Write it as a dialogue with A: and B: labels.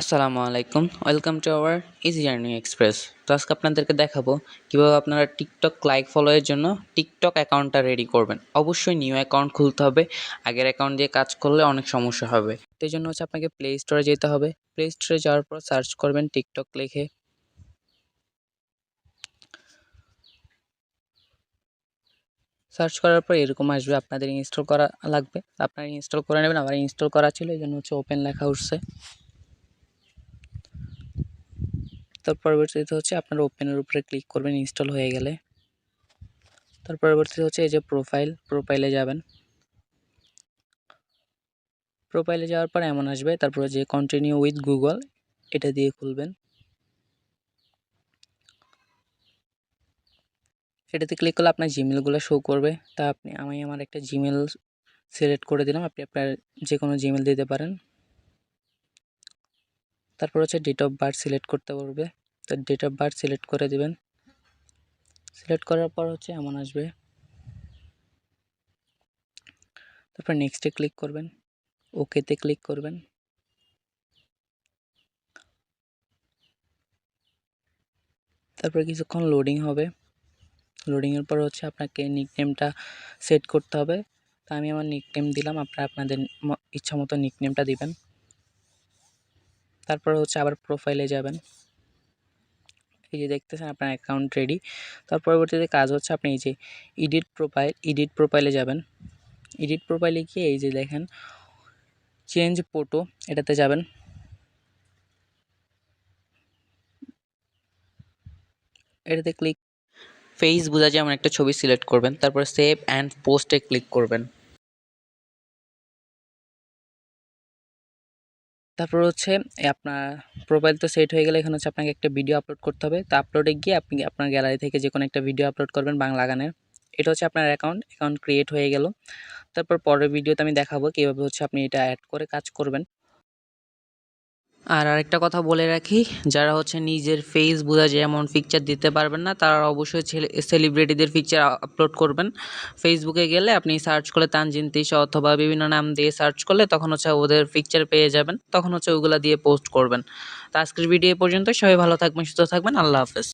A: আসসালামু আলাইকুম। Welcome to our easy journey express তো আজকে আপনাদেরকে দেখাবো কীভাবে আপনারা টিকটক লাইক ফলোয়ের জন্য টিকটক অ্যাকাউন্টটা রেডি করবেন। অবশ্যই নিউ অ্যাকাউন্ট খুলতে হবে। আগের অ্যাকাউন্ট দিয়ে কাজ করলে অনেক সমস্যা হবে। তো জন্য হচ্ছে আপনাকে প্লে স্টোরে যেতে হবে। প্লে স্টোরে যাওয়ার পর সার্চ করবেন টিকটক লিখে। সার্চ করার পর এরকম আসবে, আপনাদের ইনস্টল করা লাগবে। আপনারা ইনস্টল করে নেবেন আমার ইনস্টল করা ছিল, এই জন্য হচ্ছে ওপেন লেখা উঠছে। তার পরবর্তীতে হচ্ছে আপনার ওপেনের উপরে ক্লিক করবেন ইনস্টল হয়ে গেলে। তার পরবর্তীতে হচ্ছে এই যে প্রোফাইল প্রোফাইলে যাবেন। প্রোফাইলে যাওয়ার পর এমন আসবে, তারপরে যে কন্টিনিউ উইথ গুগল এটা দিয়ে খুলবেন। এটাতে ক্লিক করলে আপনার জিমেলগুলো শো করবে। তা আপনি, আমি আমার একটা জিমেল সিলেক্ট করে দিলাম, আপনি আপনার যে কোনো জিমেল দিতে পারেন। তারপর হচ্ছে ডেট অফ বার্থ সিলেক্ট করতে পারবে তো ডেট অফ বার্থ সিলেক্ট করে দিবেন। সিলেক্ট করার পর হচ্ছে এমন আসবে। তারপর নেক্সটে ক্লিক করবেন। ওকেতে ক্লিক করবেন। তারপর কিছুক্ষণ লোডিং হবে। লোডিংয়ের পর হচ্ছে আপনাকে নিকনেমটা সেট করতে হবে। তা আমি আমার নিকনেম দিলাম। আপনারা আপনাদের ইচ্ছা মতো নিকনেমটা দিবেন। তারপর হচ্ছে আবার প্রোফাইলে যাবেন। এই যে দেখতেছেন আপনার অ্যাকাউন্ট রেডি তার পরবর্তীতে কাজ হচ্ছে আপনি এই যে এডিট প্রোফাইল এডিট প্রোফাইলে যাবেন। এডিট প্রোফাইলে গিয়ে এই যে দেখেন চেঞ্জ ফটো এটাতে যাবেন। এটাতে ক্লিক ফেস বোঝা যেমন একটা ছবি সিলেক্ট করবেন। তারপর সেভ অ্যান্ড পোস্টে ক্লিক করবেন। তারপর হচ্ছে আপনার প্রোফাইল তো সেট হয়ে গেলে এখানে হচ্ছে আপনাকে একটা ভিডিও আপলোড করতে হবে। তো আপলোডে গিয়ে আপনি আপনার গ্যালারি থেকে যে কোনো একটা ভিডিও আপলোড করবেন বাংলা গানের। এটা হচ্ছে আপনার অ্যাকাউন্ট অ্যাকাউন্ট ক্রিয়েট হয়ে গেল। তারপর পরের ভিডিওতে আমি দেখাবো কীভাবে হচ্ছে আপনি এটা অ্যাড করে কাজ করবেন। আর আরেকটা কথা বলে রাখি, যারা হচ্ছে নিজের ফেস বোঝা যায় এমন পিকচার দিতে পারবেন না, তারা অবশ্যই ছেলে সেলিব্রিটিদের পিকচার আপলোড করবেন। ফেসবুকে গেলে আপনি সার্চ করলে তানজিন, তিশা অথবা বিভিন্ন নাম দিয়ে সার্চ করলে তখন হচ্ছে ওদের পিকচার পেয়ে যাবেন, তখন হচ্ছে ওগুলো দিয়ে পোস্ট করবেন। তো আজকের ভিডিও পর্যন্ত সবাই ভালো থাকবেন, সুস্থ থাকবেন, আল্লাহ হাফেজ।